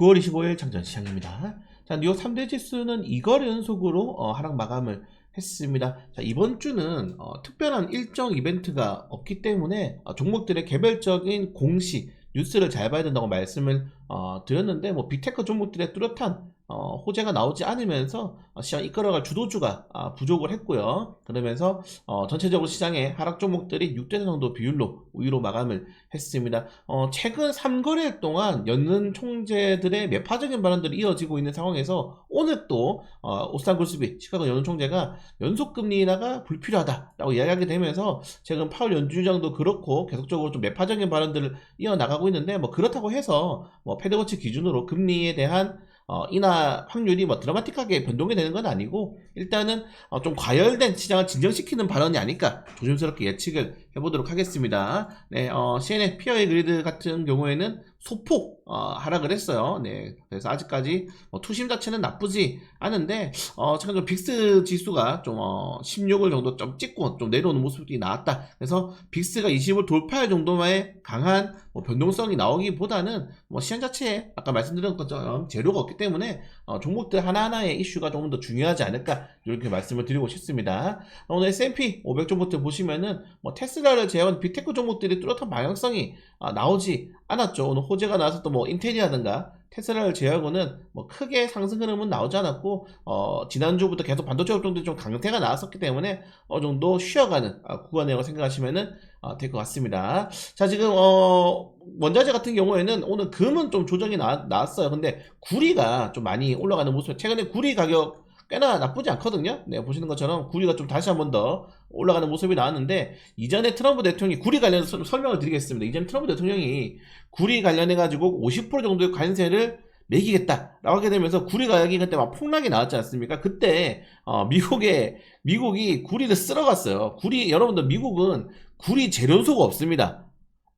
9월 25일 장전 시장입니다. 자, 뉴욕 3대 지수는 2거래 연속으로 어, 하락 마감을 했습니다. 자, 이번 주는 어, 특별한 일정 이벤트가 없기 때문에 어, 종목들의 개별적인 공시 뉴스를 잘 봐야 된다고 말씀을 어, 드렸는데 뭐 빅테크 종목들의 뚜렷한 어, 호재가 나오지 않으면서 어, 시장 이끌어갈 주도주가 아, 부족을 했고요. 그러면서 어, 전체적으로 시장의 하락 종목들이 6대 정도 비율로 우위로 마감을 했습니다. 어, 최근 3거래일 동안 연는 총재들의 매파적인 발언들이 이어지고 있는 상황에서 오늘 또 어, 오스탄 골스비 시카고 연은 총재가 연속금리 인하가 불필요하다라고 이야기하게 되면서 최근 파월 연준장도 그렇고 계속적으로 좀 매파적인 발언들을 이어나가고 있는데 뭐 그렇다고 해서 뭐 패드워치 기준으로 금리에 대한 어, 인하 확률이 뭐 드라마틱하게 변동이 되는 건 아니고 일단은 어, 좀 과열된 시장을 진정시키는 발언이 아닐까 조심스럽게 예측을 해보도록 하겠습니다. 네, 어, CNN 피어의 그리드 같은 경우에는 소폭 어, 하락을 했어요. 네, 그래서 아직까지 뭐 투심 자체는 나쁘지 않은데 어, 잠깐 좀 빅스 지수가 좀 어, 16을 정도 좀 찍고 좀 내려오는 모습이 나왔다. 그래서 빅스가 20을 돌파할 정도의 강한 뭐 변동성이 나오기보다는 뭐 시장 자체에 아까 말씀드린 것처럼 재료가 없기 때문에 어, 종목들 하나하나의 이슈가 조금 더 중요하지 않을까 이렇게 말씀을 드리고 싶습니다. 오늘 S&P 500 종목들 보시면은 뭐 테슬라를 제외한 빅테크 종목들이 뚜렷한 방향성이 아, 나오지 않았죠. 오늘 호재가 나왔었던 뭐 인텔이라든가 테슬라를 제외하고는 뭐 크게 상승 흐름은 나오지 않았고 어, 지난주부터 계속 반도체 업종들이 좀 강세가 나왔었기 때문에 어느 정도 쉬어가는 아, 구간이라고 생각하시면은 아, 될것 같습니다. 자 지금 어, 원자재 같은 경우에는 오늘 금은 좀 조정이 나, 나왔어요. 근데 구리가 좀 많이 올라가는 모습. 최근에 구리 가격 꽤나 나쁘지 않거든요. 네, 보시는 것처럼 구리가 좀 다시 한 번 더 올라가는 모습이 나왔는데 이전에 트럼프 대통령이 구리 관련해서 좀 설명을 드리겠습니다. 이전 트럼프 대통령이 구리 관련해 가지고 50% 정도의 관세를 매기겠다라고 하게 되면서 구리 가격이 그때 막 폭락이 나왔지 않습니까? 그때 어, 미국에 미국이 구리를 쓸어갔어요. 구리 여러분들 미국은 구리 재련소가 없습니다.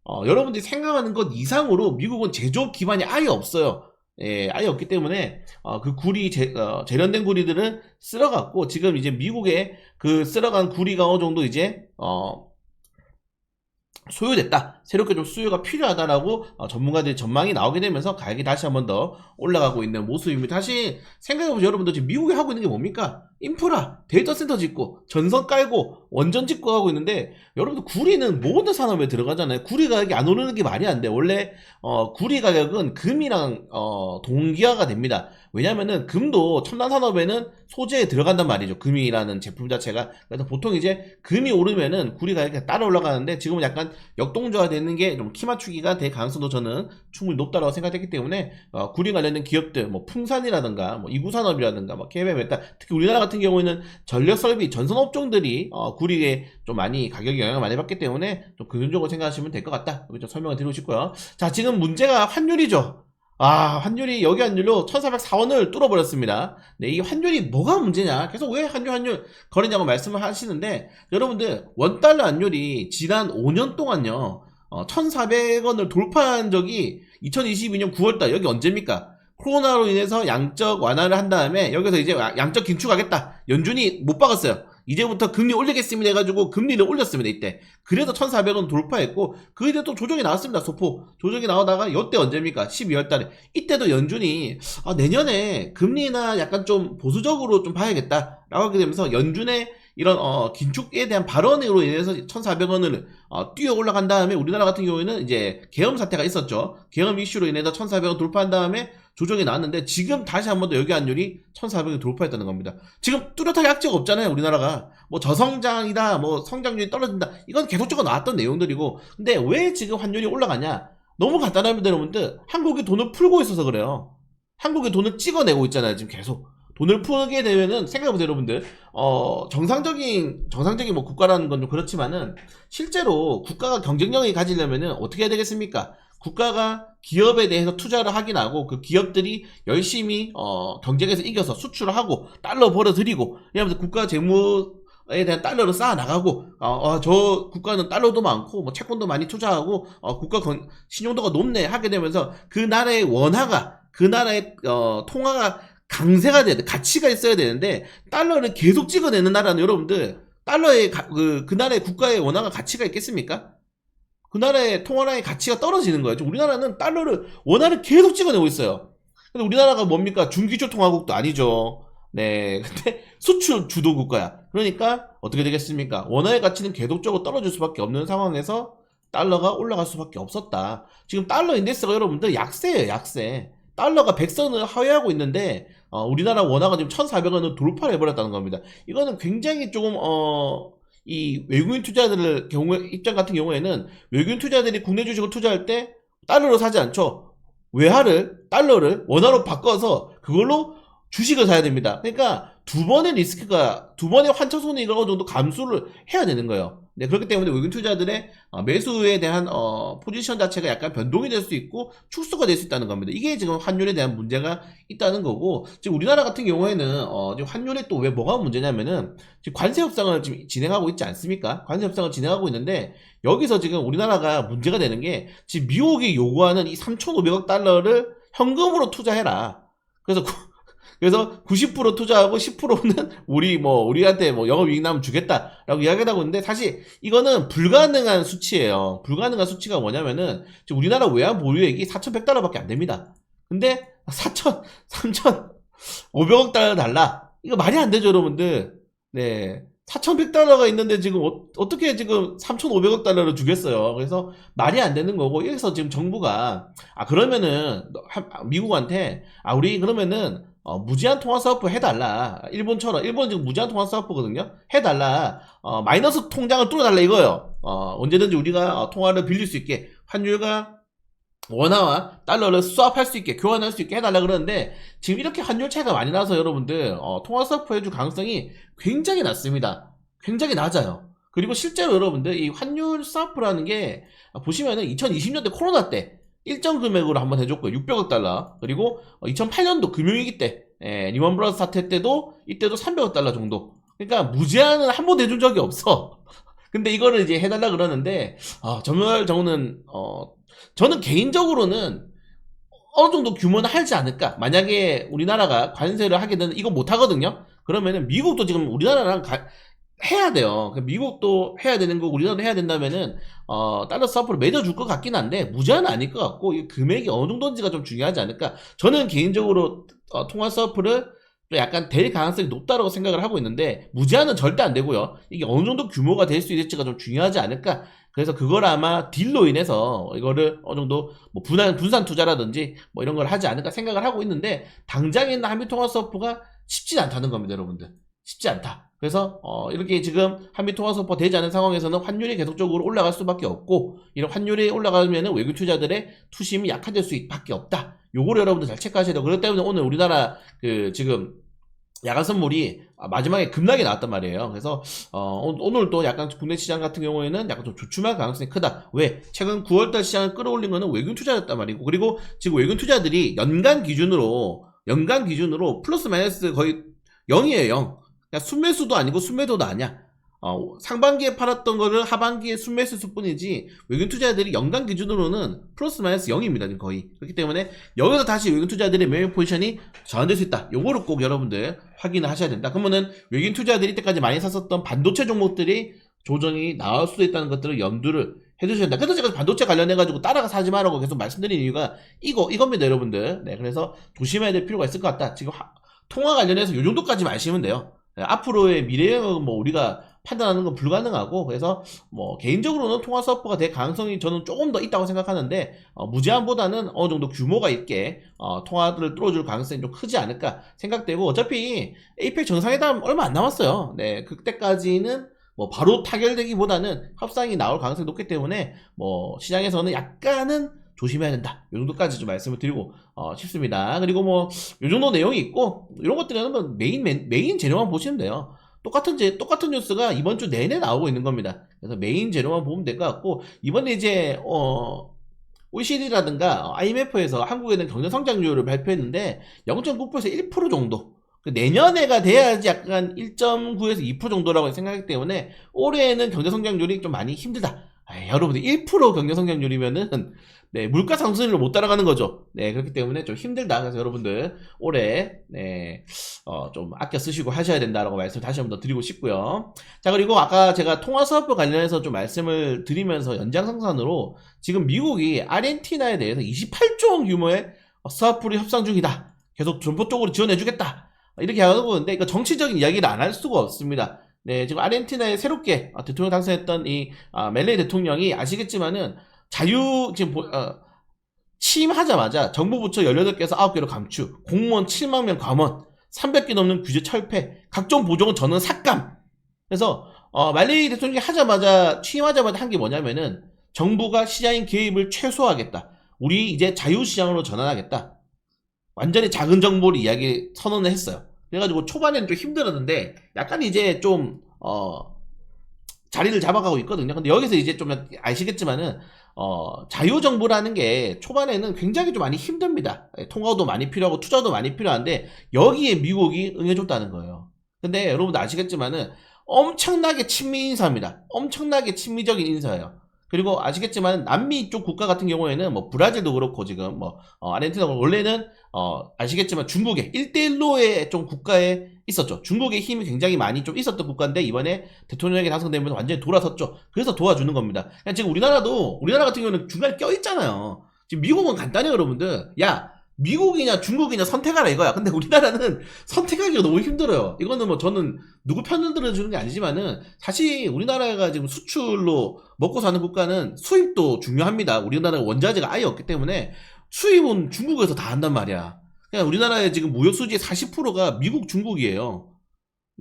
어, 여러분들이 생각하는 것 이상으로 미국은 제조업 기반이 아예 없어요. 예, 아예 없기 때문에 어, 그 구리 재, 어, 재련된 구리들은 쓸어갔고 지금 이제 미국에 그 쓸어간 구리가 어느 정도 이제 어, 소요됐다. 새롭게 좀 수요가 필요하다라고 어, 전문가들의 전망이 나오게 되면서 가격이 다시 한번 더 올라가고 있는 모습입니다. 다시 생각해보세요. 여러분들 지금 미국이 하고 있는 게 뭡니까? 인프라, 데이터 센터 짓고, 전선 깔고, 원전 짓고 하고 있는데, 여러분들 구리는 모든 산업에 들어가잖아요. 구리 가격이 안 오르는 게 말이 안 돼. 원래, 어, 구리 가격은 금이랑, 어, 동기화가 됩니다. 왜냐면은 금도 첨단 산업에는 소재에 들어간단 말이죠. 금이라는 제품 자체가. 그래서 보통 이제 금이 오르면은 구리 가격이 따라 올라가는데 지금은 약간 역동조화 되는 게 좀 키 맞추기가 될 가능성도 저는 충분히 높다고 생각했기 때문에 어, 구리 관련된 기업들 뭐 풍산이라든가 뭐 이구산업이라든가 뭐 KBM 특히 우리나라 같은 경우에는 전력 설비 전선 업종들이 어, 구리에 좀 많이 가격이 영향을 많이 받기 때문에 좀 긍정적으로 생각하시면 될 것 같다. 이렇게 좀 설명을 드리고 싶고요. 자 지금 문제가 환율이죠. 아, 환율이 여기 환율로 1404원을 뚫어버렸습니다. 네, 이 환율이 뭐가 문제냐? 계속 왜 환율, 환율 거리냐고 말씀을 하시는데, 여러분들, 원 달러 환율이 지난 5년 동안요, 어, 1400원을 돌파한 적이 2022년 9월달, 여기 언제입니까? 코로나로 인해서 양적 완화를 한 다음에, 여기서 이제 양적 긴축하겠다. 연준이 못 박았어요. 이제부터 금리 올리겠습니다 해가지고 금리를 올렸습니다 이때. 그래서 1400원 돌파했고 그 이후에 또 조정이 나왔습니다 소포. 조정이 나오다가 이때 언제입니까? 12월 달에. 이때도 연준이 아, 내년에 금리나 약간 좀 보수적으로 좀 봐야겠다. 라고 하게 되면서 연준의 이런 어, 긴축에 대한 발언으로 인해서 1,400원을 어, 뛰어 올라간 다음에 우리나라 같은 경우에는 이제 계엄 사태가 있었죠. 계엄 이슈로 인해서 1,400원 돌파한 다음에 조정이 나왔는데 지금 다시 한 번 더 여기 환율이 1,400원 돌파했다는 겁니다. 지금 뚜렷하게 악재가 없잖아요. 우리나라가 뭐 저성장이다, 뭐 성장률이 떨어진다. 이건 계속적으로 나왔던 내용들이고 근데 왜 지금 환율이 올라가냐? 너무 간단합니다, 여러분들. 한국이 돈을 풀고 있어서 그래요. 한국이 돈을 찍어내고 있잖아요, 지금 계속. 돈을 풀게 되면은 생각해보세요 여러분들. 어 정상적인 정상적인 뭐 국가라는 건 좀 그렇지만은 실제로 국가가 경쟁력이 가지려면은 어떻게 해야 되겠습니까? 국가가 기업에 대해서 투자를 하긴 하고 그 기업들이 열심히 어 경쟁에서 이겨서 수출을 하고 달러 벌어들이고 이러면서 국가 재무 에 대한 달러를 쌓아 나가고 어, 어, 저 국가는 달러도 많고 뭐 채권도 많이 투자하고 어, 국가 건, 신용도가 높네 하게 되면서 그 나라의 원화가 그 나라의 어, 통화가 강세가 돼야 돼. 가치가 있어야 되는데 달러를 계속 찍어내는 나라는 여러분들 달러의 가, 그, 그 나라의 국가의 원화가 가치가 있겠습니까? 그 나라의 통화량의 가치가 떨어지는 거예요. 우리나라는 달러를 원화를 계속 찍어내고 있어요. 근데 우리나라가 뭡니까? 중기초 통화국도 아니죠. 네. 근데 수출 주도 국가야. 그러니까 어떻게 되겠습니까? 원화의 가치는 계속적으로 떨어질 수밖에 없는 상황에서 달러가 올라갈 수밖에 없었다. 지금 달러 인덱스가 여러분들 약세예요, 약세. 달러가 100선을 하회하고 있는데 어, 우리나라 원화가 지금 1,400원을 돌파를 해버렸다는 겁니다. 이거는 굉장히 조금 어, 이 외국인 투자자들 경우 입장 같은 경우에는 외국인 투자들이 국내 주식을 투자할 때 달러로 사지 않죠. 외화를 달러를 원화로 바꿔서 그걸로 주식을 사야 됩니다. 그러니까 두 번의 리스크가 두 번의 환차 손익을 어느 정도 감수를 해야 되는 거예요. 네, 그렇기 때문에 외국인 투자들의 어, 매수에 대한 어, 포지션 자체가 약간 변동이 될 수 있고 축소가 될 수 있다는 겁니다. 이게 지금 환율에 대한 문제가 있다는 거고 지금 우리나라 같은 경우에는 어, 지금 환율에 또 왜 뭐가 문제냐면은 지금 관세 협상을 지금 진행하고 있지 않습니까? 관세 협상을 진행하고 있는데 여기서 지금 우리나라가 문제가 되는 게 지금 미국이 요구하는 이 3,500억 달러를 현금으로 투자해라. 그래서 구- 그래서 90% 투자하고 10%는 우리 뭐 우리한테 뭐 영업 이익 나면 주겠다라고 이야기를 하고 있는데 사실 이거는 불가능한 수치예요. 불가능한 수치가 뭐냐면은 지금 우리나라 외환 보유액이 4,100달러밖에 안 됩니다. 근데 4천, 3,500억 달러 달라. 이거 말이 안 되죠, 여러분들. 네. 4,100달러가 있는데 지금 어, 떻게 지금 3,500억 달러를 주겠어요. 그래서 말이 안 되는 거고 여기서 지금 정부가 아 그러면은 미국한테 아 우리 그러면은 어, 무제한 통화 사업부 해달라. 일본처럼 일본 지금 무제한 통화 사업부거든요. 해달라. 어, 마이너스 통장을 뚫어달라 이거예요. 어, 언제든지 우리가 어, 통화를 빌릴 수 있게 환율과 원화와 달러를 수합할 수 있게 교환할 수 있게 해달라 그러는데 지금 이렇게 환율 차이가 많이 나서 여러분들 어, 통화 사업부 해줄 가능성이 굉장히 낮습니다. 굉장히 낮아요. 그리고 실제로 여러분들 이 환율 사업부라는 게 보시면은 2020년대 코로나 때 일정 금액으로 한번 해줬고요. 600억 달러. 그리고 2008년도 금융위기 때 예, 리먼 브라더스 사태 때도 이때도 300억 달러 정도. 그러니까 무제한은 한 번도 해준 적이 없어. 근데 이거를 이제 해달라 그러는데 아, 정말 저는 어 저는 개인적으로는 어느 정도 규모는 하지 않을까. 만약에 우리나라가 관세를 하게 되는 이거 못 하거든요. 그러면은 미국도 지금 우리나라랑 가- 해야 돼요. 그 미국도 해야 되는 거 우리나라도 해야 된다면은 어 달러 스와프를 맺어줄 것 같긴 한데 무제한은 아닐 것 같고 이 금액이 어느 정도인지가 좀 중요하지 않을까. 저는 개인적으로 어, 통화 스와프를 좀 약간 될 가능성이 높다고 생각을 하고 있는데 무제한은 절대 안 되고요. 이게 어느 정도 규모가 될 수 있을지가 좀 중요하지 않을까. 그래서 그걸 아마 딜로 인해서 이거를 어느 정도 뭐 분한 분산 투자라든지 뭐 이런 걸 하지 않을까 생각을 하고 있는데 당장에 있는 한미 통화 스와프가 쉽지 않다는 겁니다, 여러분들. 쉽지 않다. 그래서 어, 이렇게 지금 한미 통화 스와프가 되지 않은 상황에서는 환율이 계속적으로 올라갈 수밖에 없고 이런 환율이 올라가면 외국 투자들의 투심이 약화될 수밖에 없다. 요거를 여러분들 잘 체크하셔야 돼요. 그렇기 때문에 오늘 우리나라 그 지금 야간 선물이 아, 마지막에 급락이 나왔단 말이에요. 그래서 어, 오- 오늘 또 약간 국내 시장 같은 경우에는 약간 좀 주춤할 가능성이 크다. 왜? 최근 9월달 시장을 끌어올린 거는 외국인 투자였단 말이고 그리고 지금 외국인 투자들이 연간 기준으로 연간 기준으로 플러스 마이너스 거의 0이에요. 0. 그러니까 순매수도 아니고 순매도도 아니야. 어, 상반기에 팔았던 거를 하반기에 순매수 수뿐이지 외국인 투자들이 연간 기준으로는 플러스 마이너스 0입니다. 지금 거의. 그렇기 때문에 여기서 다시 외국인 투자들의 매매 포지션이 저항될 수 있다. 요거를 꼭 여러분들 확인을 하셔야 된다. 그러면은 외국인 투자들이 이때까지 많이 샀었던 반도체 종목들이 조정이 나올 수도 있다는 것들을 염두를 해주셔야 된다. 그래서 제가 반도체 관련해가지고 따라가 사지 말라고 계속 말씀드리는 이유가 이거, 이겁니다, 여러분들. 네, 그래서 조심해야 될 필요가 있을 것 같다. 지금 하- 통화 관련해서 요 정도까지만 아시면 돼요. 네, 앞으로의 미래는 뭐 우리가 판단하는 건 불가능하고 그래서 뭐 개인적으로는 통화 서프가 될 가능성이 저는 조금 더 있다고 생각하는데 어, 무제한보다는 어느 정도 규모가 있게 어, 통화를 뚫어줄 가능성이 좀 크지 않을까 생각되고 어차피 에이펙 정상회담 얼마 안 남았어요. 네 그때까지는 뭐 바로 타결되기보다는 협상이 나올 가능성이 높기 때문에 뭐 시장에서는 약간은 조심해야 된다. 이 정도까지 좀 말씀을 드리고 어, 싶습니다. 그리고 뭐 이 정도 내용이 있고 이런 것들은 뭐 메인 메인, 메인 재료만 보시면 돼요. 똑같은 제 똑같은 뉴스가 이번 주 내내 나오고 있는 겁니다. 그래서 메인 재료만 보면 될 것 같고 이번에 이제 어 OECD라든가 IMF에서 한국에 대한 경제 성장률을 발표했는데 0.9%에서 1% 정도. 그 내년에가 돼야지 약간 1.9에서 2% 정도라고 생각하기 때문에 올해에는 경제 성장률이 좀 많이 힘들다. 아, 여러분들 1% 경제 성장률이면은 네, 물가 상승률을 못 따라가는 거죠. 네, 그렇기 때문에 좀 힘들다. 그래서 여러분들 올해 네, 어, 좀 아껴 쓰시고 하셔야 된다라고 말씀 다시 한번 더 드리고 싶고요. 자, 그리고 아까 제가 통화 사업부 관련해서 좀 말씀을 드리면서 연장성산으로 지금 미국이 아르헨티나에 대해서 28조 원 규모의 어, 스와프를 협상 중이다. 계속 전폭적으로 지원해주겠다. 이렇게 하고 있는데 이거 정치적인 이야기를 안 할 수가 없습니다. 네, 지금 아르헨티나에 새롭게 어, 대통령 당선했던 이 아, 멜레 대통령이 아시겠지만은 자유 지금 보- 어, 취임하자마자 정부 부처 18개에서 9개로 감축, 공무원 7만 명 감원, 300개 넘는 규제 철폐, 각종 보조금 전원 삭감. 그래서 어, 말레이 대통령이 하자마자 취임하자마자 한 게 뭐냐면은 정부가 시장인 개입을 최소화하겠다. 우리 이제 자유시장으로 전환하겠다. 완전히 작은 정보를 이야기 선언을 했어요. 그래가지고 초반에는 좀 힘들었는데 약간 이제 좀 어, 자리를 잡아가고 있거든요. 근데 여기서 이제 좀 아시겠지만은 어, 자유정부라는 게 초반에는 굉장히 좀 많이 힘듭니다. 예, 통화도 많이 필요하고 투자도 많이 필요한데 여기에 미국이 응해줬다는 거예요. 근데 여러분도 아시겠지만은 엄청나게 친미 인사입니다. 엄청나게 친미적인 인사예요. 그리고 아시겠지만 남미 쪽 국가 같은 경우에는 뭐 브라질도 그렇고 지금 뭐 어, 아르헨티나도 그렇고 원래는 어, 아시겠지만 중국에 1대1로의 좀 국가에 있었죠. 중국의 힘이 굉장히 많이 좀 있었던 국가인데 이번에 대통령에게 당선되면서 완전히 돌아섰죠. 그래서 도와주는 겁니다. 지금 우리나라도 우리나라 같은 경우는 중간에 껴있잖아요. 지금 미국은 간단해요, 여러분들. 야, 미국이냐 중국이냐 선택하라 이거야. 근데 우리나라는 선택하기가 너무 힘들어요. 이거는 뭐 저는 누구 편을 들어주는 게 아니지만은 사실 우리나라가 지금 수출로 먹고 사는 국가는 수입도 중요합니다. 우리나라가 원자재가 아예 없기 때문에 수입은 중국에서 다 한단 말이야. 그냥 우리나라의 지금 무역 수지의 40%가 미국, 중국이에요.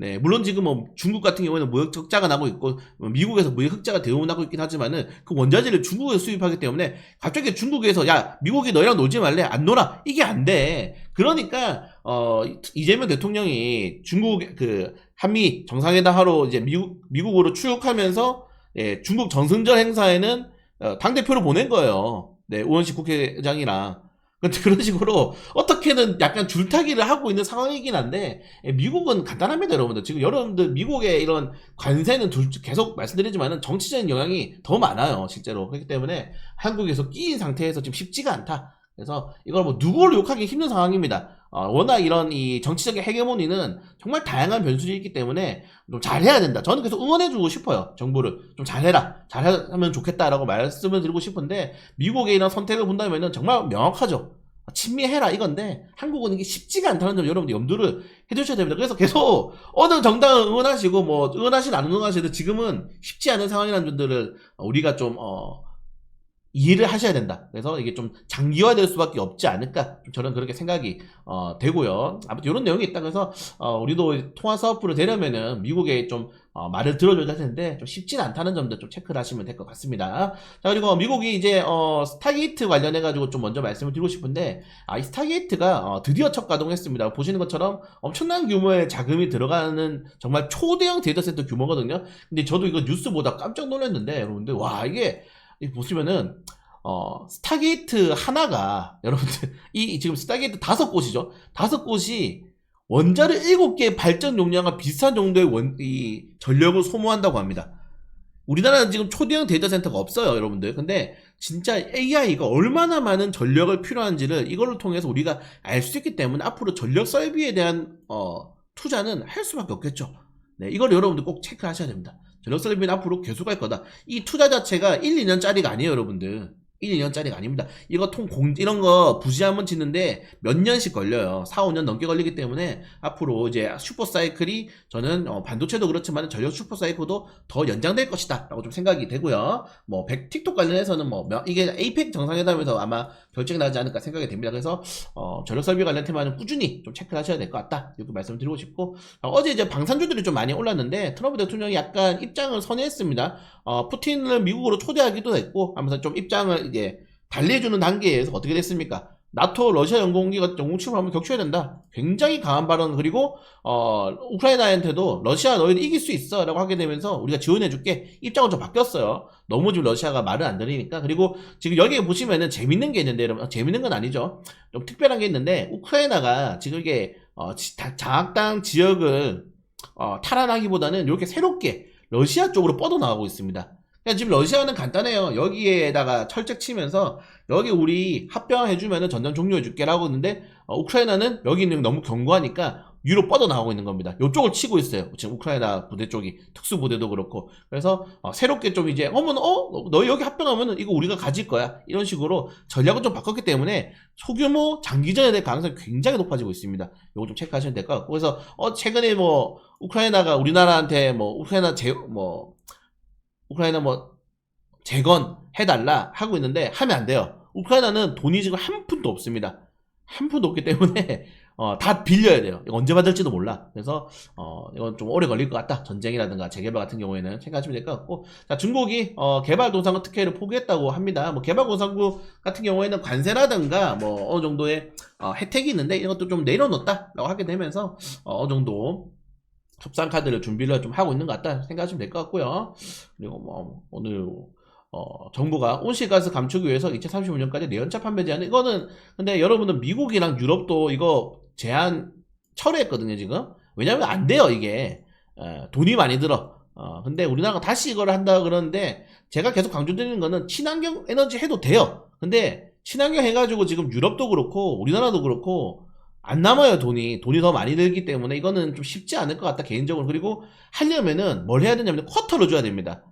네, 물론 지금 뭐 중국 같은 경우에는 무역 적자가 나고 있고 뭐 미국에서 무역 흑자가 대우나고 있긴 하지만은 그 원자재를 중국에서 수입하기 때문에 갑자기 중국에서 야 미국이 너희랑 놀지 말래 안 놀아 이게 안 돼. 그러니까 어 이재명 대통령이 중국 그 한미 정상회담 하러 이제 미국 미국으로 출국하면서 예, 중국 정승절 행사에는 어, 당 대표를 보낸 거예요. 네, 우원식 국회의장이랑. 그런 식으로 어떻게든 약간 줄타기를 하고 있는 상황이긴 한데 예, 미국은 간단합니다, 여러분들. 지금 여러분들 미국의 이런 관세는 둘- 계속 말씀드리지만은 정치적인 영향이 더 많아요, 실제로. 그렇기 때문에 한국에서 끼인 상태에서 지금 쉽지가 않다. 그래서 이걸 뭐 누구를 욕하기 힘든 상황입니다. 어, 워낙 이런 이 정치적인 헤게모니는 정말 다양한 변수들이 있기 때문에 좀 잘해야 된다. 저는 계속 응원해주고 싶어요. 정부를 좀 잘해라, 잘하면 좋겠다라고 말씀을 드리고 싶은데 미국의 이런 선택을 본다면은 정말 명확하죠. 친미해라 이건데 한국은 이게 쉽지가 않다는 점 여러분들 염두를 해주셔야 됩니다. 그래서 계속 어느 정당을 응원하시고 뭐 응원하시든 안 응원하시든 지금은 쉽지 않은 상황이라는 점들을 우리가 좀 어, 이해를 하셔야 된다. 그래서 이게 좀 장기화될 수밖에 없지 않을까. 좀 저는 그렇게 생각이 어, 되고요. 아무튼 이런 내용이 있다. 그래서 어, 우리도 통화 사업부를 되려면은 미국에 좀 어, 말을 들어줘야 될 텐데 좀 쉽진 않다는 점들 좀 체크를 하시면 될 것 같습니다. 자 그리고 미국이 이제 어, 스타게이트 관련해 가지고 좀 먼저 말씀을 드리고 싶은데 아, 이 스타게이트가 어, 드디어 첫 가동했습니다. 보시는 것처럼 엄청난 규모의 자금이 들어가는 정말 초대형 데이터 센터 규모거든요. 근데 저도 이거 뉴스 보다 깜짝 놀랐는데 여러분들 와 이게 이 보시면은 어 스타게이트 하나가 여러분들 이 지금 스타게이트 다섯 곳이죠. 다섯 곳이 원자력 일곱 개 발전 용량과 비슷한 정도의 원, 이 전력을 소모한다고 합니다. 우리나라는 지금 초대형 데이터 센터가 없어요, 여러분들. 근데 진짜 AI가 얼마나 많은 전력을 필요한지를 이걸로 통해서 우리가 알 수 있기 때문에 앞으로 전력 설비에 대한 어, 투자는 할 수밖에 없겠죠. 네, 이걸 여러분들 꼭 체크하셔야 됩니다. 전력 설비는 앞으로 계속할 거다. 이 투자 자체가 1, 2년짜리가 아니에요, 여러분들. 1, 2년짜리가 아닙니다. 이거 통 공, 이런 거 부지 한번 짓는데 몇 년씩 걸려요. 4, 5년 넘게 걸리기 때문에 앞으로 이제 슈퍼 사이클이 저는 어, 반도체도 그렇지만 전력 슈퍼 사이클도 더 연장될 것이다. 라고 좀 생각이 되고요. 뭐, 백, 틱톡 관련해서는 뭐, 몇- 이게 에이펙 정상회담에서 아마 결정이 나지 않을까 생각이 됩니다. 그래서, 어, 전력 설비 관련 테마는 꾸준히 좀 체크를 하셔야 될 것 같다. 이렇게 말씀드리고 싶고, 어, 제 이제 방산주들이 좀 많이 올랐는데, 트럼프 대통령이 약간 입장을 선회했습니다. 어, 푸틴을 미국으로 초대하기도 했고, 하면서 좀 입장을 이제 달리해주는 단계에서 어떻게 됐습니까? 나토 러시아 영공기가 영공 침범하면 격추해야 된다. 굉장히 강한 발언 그리고 어, 우크라이나한테도 러시아 너희는 이길 수 있어라고 하게 되면서 우리가 지원해줄게 입장은 좀 바뀌었어요. 너무 지금 러시아가 말을 안 들으니까 그리고 지금 여기에 보시면은 재밌는 게 있는데 여러분 어, 재밌는 건 아니죠. 좀 특별한 게 있는데 우크라이나가 지금 이게 어, 장악당 지역을 어, 탈환하기보다는 이렇게 새롭게 러시아 쪽으로 뻗어나가고 있습니다. 그냥 지금 러시아는 간단해요. 여기에다가 철책 치면서 여기 우리 합병해주면은 전쟁 종료해줄게라고 했는데 어, 우크라이나는 여기는 너무 견고하니까 위로 뻗어 나오고 있는 겁니다. 이쪽을 치고 있어요. 지금 우크라이나 부대 쪽이 특수 부대도 그렇고 그래서 어, 새롭게 좀 이제 어머나 어 너희 여기 합병하면은 이거 우리가 가질 거야 이런 식으로 전략을 좀 바꿨기 때문에 소규모 장기전에 대한 가능성이 굉장히 높아지고 있습니다. 이거 좀 체크하시면 될 것 같고 그래서 어 최근에 뭐 우크라이나가 우리나라한테 뭐 우크라이나 제뭐 우크라이나 뭐 재건 해달라 하고 있는데 하면 안 돼요. 우크라이나는 돈이 지금 한 푼도 없습니다. 한 푼도 없기 때문에 어, 다 빌려야 돼요. 언제 받을지도 몰라. 그래서 어, 이건 좀 오래 걸릴 것 같다. 전쟁이라든가 재개발 같은 경우에는 생각하시면 될 것 같고 자 중국이 어, 개발도상국 특혜를 포기했다고 합니다. 뭐 개발도상국 같은 경우에는 관세라든가 뭐 어느 정도의 어, 혜택이 있는데 이런 것도 좀 내려놓았다라고 하게 되면서 어, 어느 정도 협상 카드를 준비를 좀 하고 있는 것 같다 생각하시면 될 것 같고요. 그리고 뭐 오늘 어, 정부가 온실가스 감축을 위해서 2035년까지 내연차 판매 제한. 이거는 근데 여러분들 미국이랑 유럽도 이거 제한 철회했거든요 지금. 왜냐면 안 돼요 이게. 어, 돈이 많이 들어. 어, 근데 우리나라가 다시 이걸 한다 그러는데 제가 계속 강조드리는 거는 친환경 에너지 해도 돼요. 근데 친환경 해가지고 지금 유럽도 그렇고 우리나라도 그렇고 안 남아요 돈이. 돈이 더 많이 들기 때문에 이거는 좀 쉽지 않을 것 같다 개인적으로. 그리고 하려면은 뭘 해야 되냐면 쿼터로 줘야 됩니다.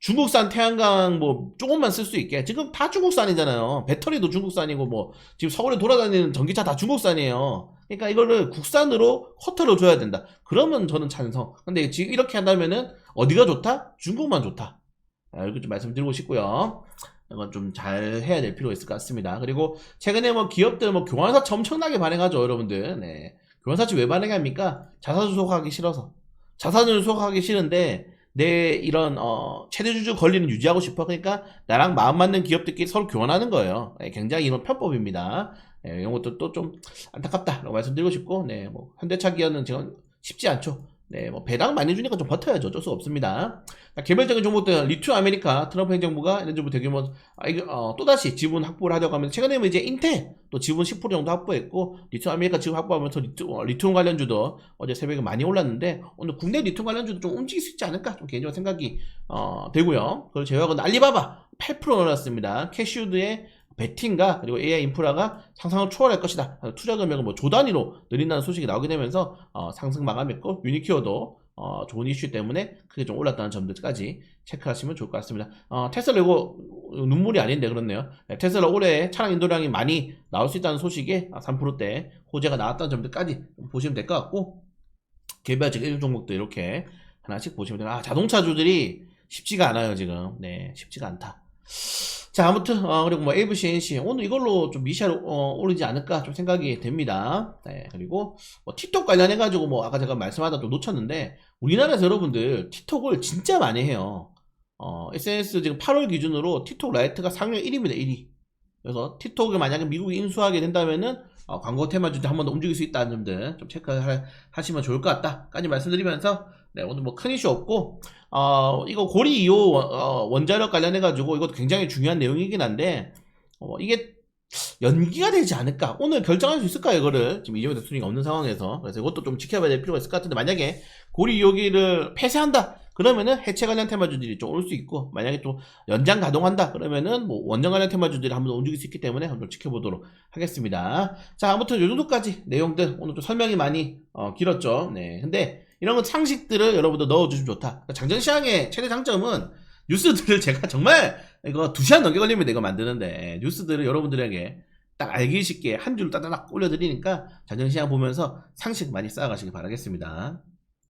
중국산 태양광 뭐 조금만 쓸 수 있게. 지금 다 중국산이잖아요. 배터리도 중국산이고 뭐 지금 서울에 돌아다니는 전기차 다 중국산이에요. 그러니까 이거를 국산으로 쿼터로 줘야 된다. 그러면 저는 찬성. 근데 지금 이렇게 한다면은 어디가 좋다? 중국만 좋다. 아, 이렇게 좀 말씀드리고 싶고요 이건 좀 잘 해야 될 필요가 있을 것 같습니다 그리고 최근에 뭐 기업들 뭐 교환사채 엄청나게 발행하죠 여러분들 네. 교환사채 왜 발행합니까 자산 수속하기 싫어서 자산을 수속하기 싫은데 내 이런 어, 최대주주 권리는 유지하고 싶어 그러니까 나랑 마음 맞는 기업들끼리 서로 교환하는 거예요. 예, 굉장히 이런 편법입니다. 예, 이런 것도 또 좀 안타깝다라고 말씀드리고 싶고, 네, 뭐 현대차 기업은 지금 쉽지 않죠. 네, 뭐 배당 많이 주니까 좀 버텨야죠. 어쩔 수 없습니다. 자, 개별적인 정보들 리투 아메리카 트럼프 행정부가 이런 정부 대규모 아, 이거, 어, 또다시 지분 확보를 하려고 하면서 최근에 뭐 이제 인텔 또 지분 10% 정도 확보했고 리투 아메리카 지분 확보하면서 리투, 어, 리튬 관련주도 어제 새벽에 많이 올랐는데 오늘 국내 리튬 관련주도 좀 움직일 수 있지 않을까 좀 개인적으로 생각이 어, 되고요. 그걸 제외하고 알리바바 8% 올랐습니다. 캐시우드의 베팅과 그리고 AI 인프라가 상상을 초월할 것이다. 투자 금액을 뭐 조 단위로 늘린다는 소식이 나오게 되면서 어, 상승 마감했고 유니큐어도 어, 좋은 이슈 때문에 크게 좀 올랐다는 점들까지 체크하시면 좋을 것 같습니다. 어, 테슬라 이거 눈물이 아닌데 그렇네요. 네, 테슬라 올해 차량 인도량이 많이 나올 수 있다는 소식에 3%대 호재가 나왔다는 점들까지 보시면 될 것 같고 개별적 일종 종목들 이렇게 하나씩 보시면 돼요. 아 자동차주들이 쉽지가 않아요 지금. 네 쉽지가 않다. 자 아무튼 어, 그리고 뭐 AVCNC 오늘 이걸로 좀 미샤로 어, 오르지 않을까 좀 생각이 됩니다. 네 그리고 뭐 틱톡 관련해 가지고 뭐 아까 제가 말씀하다 또 놓쳤는데 우리나라에서 여러분들 틱톡을 진짜 많이 해요. 어, SNS 지금 8월 기준으로 틱톡 라이트가 상위 1위입니다 1위. 그래서 틱톡을 만약에 미국이 인수하게 된다면은 어, 광고 테마주도 한번 더 움직일 수 있다는 점들 좀 체크하시면 좋을 것 같다까지 말씀드리면서 네, 오늘 뭐 큰 이슈 없고 어, 이거 고리 2호 어, 원자력 관련해 가지고 이것도 굉장히 중요한 내용이긴 한데 어, 이게 연기가 되지 않을까? 오늘 결정할 수 있을까 이거를? 지금 이재명 대통령이 없는 상황에서. 그래서 이것도 좀 지켜봐야 될 필요가 있을 것 같은데 만약에 고리 2호기를 폐쇄한다 그러면은 해체 관련 테마주들이 좀 올 수 있고 만약에 또 연장 가동한다 그러면은 뭐 원전 관련 테마주들이 한번 움직일 수 있기 때문에 한번 지켜보도록 하겠습니다. 자 아무튼 요 정도까지 내용들 오늘 좀 설명이 많이 어, 길었죠. 네 근데 이런 건 상식들을 여러분들 넣어주시면 좋다. 그러니까 장전시장의 최대 장점은 뉴스들을 제가 정말 이거 두 시간 넘게 걸립니다 이거 만드는데 뉴스들을 여러분들에게 딱 알기 쉽게 한 줄 따다닥 올려드리니까 장전시장 보면서 상식 많이 쌓아가시기 바라겠습니다